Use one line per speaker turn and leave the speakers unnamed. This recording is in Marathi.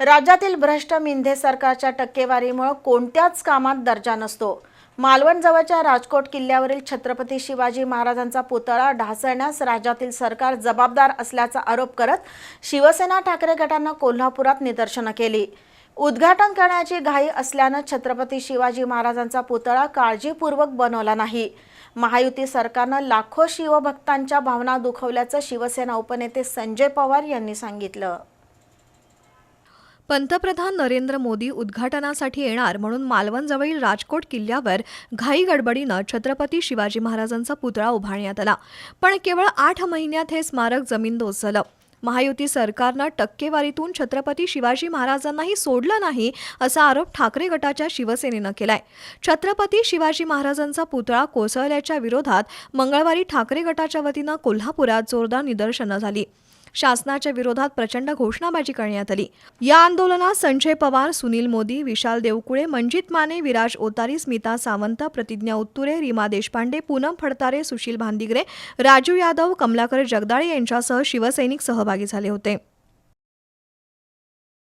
राज्यातील भ्रष्ट मिंधे सरकारच्या टक्केवारीमुळे कोणत्याच कामात दर्जा नसतो. मालवण जवळच्या राजकोट किल्ल्यावरील छत्रपती शिवाजी महाराजांचा पुतळा ढासळण्यास राज्यातील सरकार जबाबदार असल्याचा आरोप करत शिवसेना ठाकरे गटानं कोल्हापुरात निदर्शनं केली. उद्घाटन करण्याची घाई असल्यानं छत्रपती शिवाजी महाराजांचा पुतळा काळजीपूर्वक बनवला नाही. महायुती सरकारनं लाखो शिवभक्तांच्या भावना दुखवल्याचं शिवसेना उपनेते संजय पवार यांनी सांगितलं.
पंतप्रधान नरेंद्र मोदी उद्घाटनासाठी येणार म्हणून मालवणजवळील राजकोट किल्ल्यावर घाई गडबडीनं छत्रपती शिवाजी महाराजांचा पुतळा उभारण्यात आला. पण केवळ आठ महिन्यात हे स्मारक जमीनदोज झालं महायुती सरकारनं टक्केवारीतून छत्रपती शिवाजी महाराजांनाही सोडलं नाही असा आरोप ठाकरे गटाच्या शिवसेनेनं केलाय. छत्रपती शिवाजी महाराजांचा पुतळा कोसळल्याच्या विरोधात मंगळवारी ठाकरे गटाच्या वतीनं कोल्हापुरात जोरदार निदर्शनं झाली. शासनाच्या विरोधात प्रचंड घोषणाबाजी करण्यात आली. या आंदोलनात संजय पवार सुनील मोदी विशाल देवकुळे मंजित माने विराज ओतारी स्मिता सावंत प्रतिज्ञा उत्तुरे रीमा देशपांडे पूनम फडतारे सुशील भांदिगरे राजू यादव कमलाकर जगदाळे यांच्यासह शिवसैनिक सहभागी झाले होते.